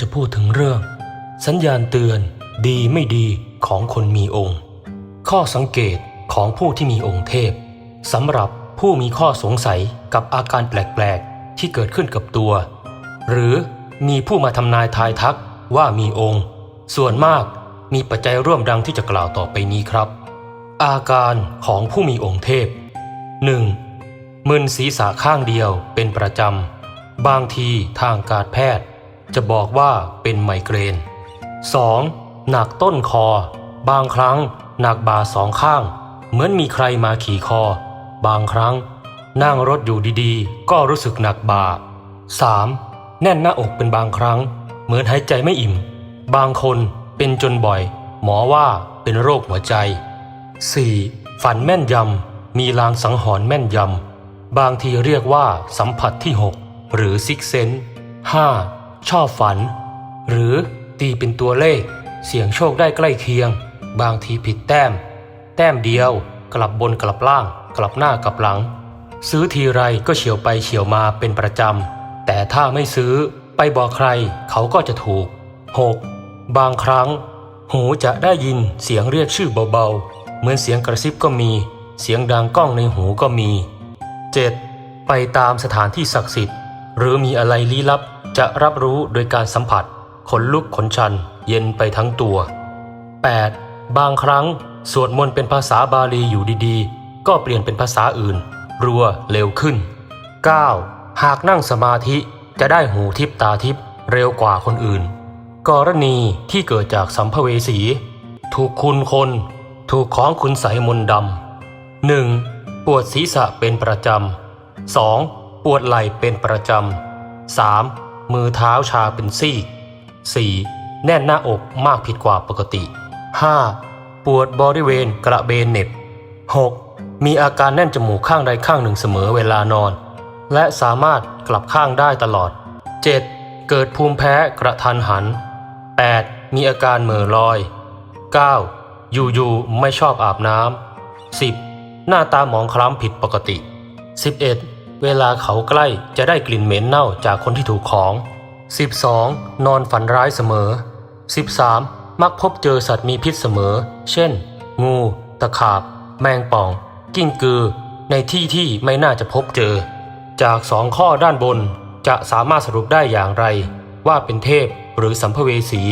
จะพูดถึงเรื่อง สัญญาณเตือนดีไม่ดีของคนมีองค์ ข้อสังเกตของผู้ที่มีองค์เทพสำหรับผู้มีข้อสงสัยกับอาการแปลกๆ ที่เกิดขึ้นกับตัว หรือมีผู้มาทำนายทายทักว่ามีองค์ ส่วนมากมีปัจจัยร่วมดังที่จะกล่าวต่อไปนี้ครับ อาการของผู้มีองค์เทพ 1. มึนศีรษะข้างเดียวเป็นประจำ บางทีทางการแพทย์ จะบอกว่าเป็นไมเกรน 2. หนักต้นคอ บางครั้งหนักบ่าสองข้าง เหมือนมีใครมาขี่คอ บางครั้ง นั่งรถอยู่ดีๆ ก็รู้สึกหนักบ่า 3. แน่นหน้าอกเป็นบางครั้ง เหมือนหายใจไม่อิ่ม บางคนเป็นจนบ่อย หมอว่าเป็นโรคหัวใจ 4. ฝันแม่นยำ มีลางสังหรณ์แม่นยำ บางทีเรียกว่าสัมผัสที่ 6 หรือซิกเซน 5. ชอบฝัน หรือตีเป็นตัวเลข เสี่ยงโชคได้ใกล้เคียง บางทีผิดแต้ม แต้มเดียวกลับบนกลับล่าง กลับหน้ากลับหลัง ซื้อทีไรก็เฉียวไปเฉียวมาเป็นประจำ แต่ถ้าไม่ซื้อไปบอกใครเขาก็จะถูก 6. บางครั้ง หูจะได้ยินเสียงเรียกชื่อเบาๆ เหมือนเสียงกระซิบก็มี เสียงดังก้องในหูก็มี 7. ไปตามสถานที่ศักดิ์สิทธิ์ หรือมีอะไรลี้ลับจะรับรู้โดยการสัมผัส ขนลุกขนชัน เย็นไปทั้งตัว 8. บางครั้งสวดมนต์เป็นภาษาบาลีอยู่ดีๆ ก็เปลี่ยนเป็นภาษาอื่น รัวเร็วขึ้น 9. หากนั่งสมาธิจะได้หูทิพตาทิพเร็วกว่าคนอื่น กรณีที่เกิดจากสัมภเวสี ถูกคุณคน ถูกของคุณใสมนดำ 1. ปวดศีรษะเป็นประจำ 2. ปวดไหล่เป็นประจำ 3. มือเท้าชาเป็นซี่ 4. แน่นหน้าอกมากผิดกว่าปกติ 5. ปวดบริเวณกระเบนเน็บ 6. มีอาการแน่นจมูกข้างใดข้างหนึ่งเสมอเวลานอน และสามารถกลับข้างได้ตลอด 7. เกิดภูมิแพ้กระทันหัน 8. มีอาการเหม่อลอย 9. อยู่ๆไม่ชอบอาบน้ำ 10. หน้าตาหมองคล้ำผิดปกติ 11. เวลาเขาใกล้จะได้กลิ่นเหม็นเน่าจากคนที่ถูกของ 12. นอนฝันร้ายเสมอ 13. มักพบเจอสัตว์มีพิษเสมอ เช่น งู ตะขาบ แมงป่อง กิ้งกือ ในที่ที่ไม่น่าจะพบเจอ จากสองข้อด้านบนจะสามารถสรุปได้อย่างไร ว่าเป็นเทพหรือสัมภเวสี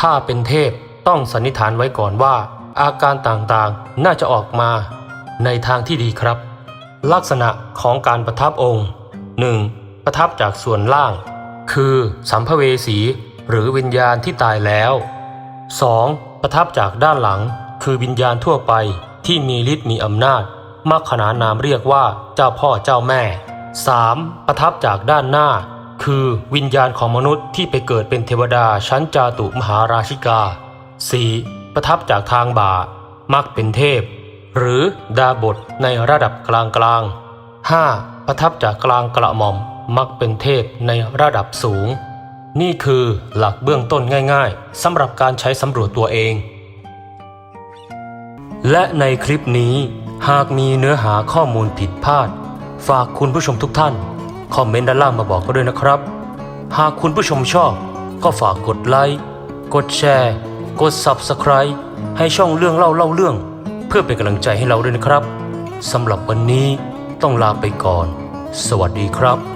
ถ้าเป็นเทพต้องสันนิษฐานไว้ก่อนว่า อาการต่างๆ น่าจะออกมา ในทางที่ดีครับ ลักษณะของการประทับองค์ 1. ประทับจากส่วนล่าง คือสัมภเวสีหรือวิญญาณที่ตายแล้ว 2. ประทับจากด้านหลัง คือวิญญาณทั่วไปที่มีฤทธิ์มีอำนาจมักขนานนามเรียกว่าเจ้าพ่อเจ้าแม่ 3. ประทับจากด้านหน้า คือวิญญาณของมนุษย์ที่ไปเกิดเป็นเทวดาชั้นจาตุมหาราชิกา 4. ประทับจากทางบ่า มักเป็นเทพ หรือดาบทในระดับกลางกลาง 5. ประทับจากกลางกระหม่อมมักเป็นเทพในระดับสูง นี่คือหลักเบื้องต้นง่ายๆสำหรับการใช้สำรวจตัวเอง และในคลิปนี้หากมีเนื้อหาข้อมูลผิดพลาด ฝากคุณผู้ชมทุกท่าน คอมเมนต์ด้านล่างมาบอกก็ด้วยนะครับ หากคุณผู้ชมชอบ ก็ฝากกดไลค์ กดแชร์ กด Subscribe ให้ช่องเรื่องเล่าเล่าเรื่อง เพื่อเป็นกำลังใจให้เราด้วยนะครับสำหรับวันนี้ต้องลาไปก่อน สวัสดีครับ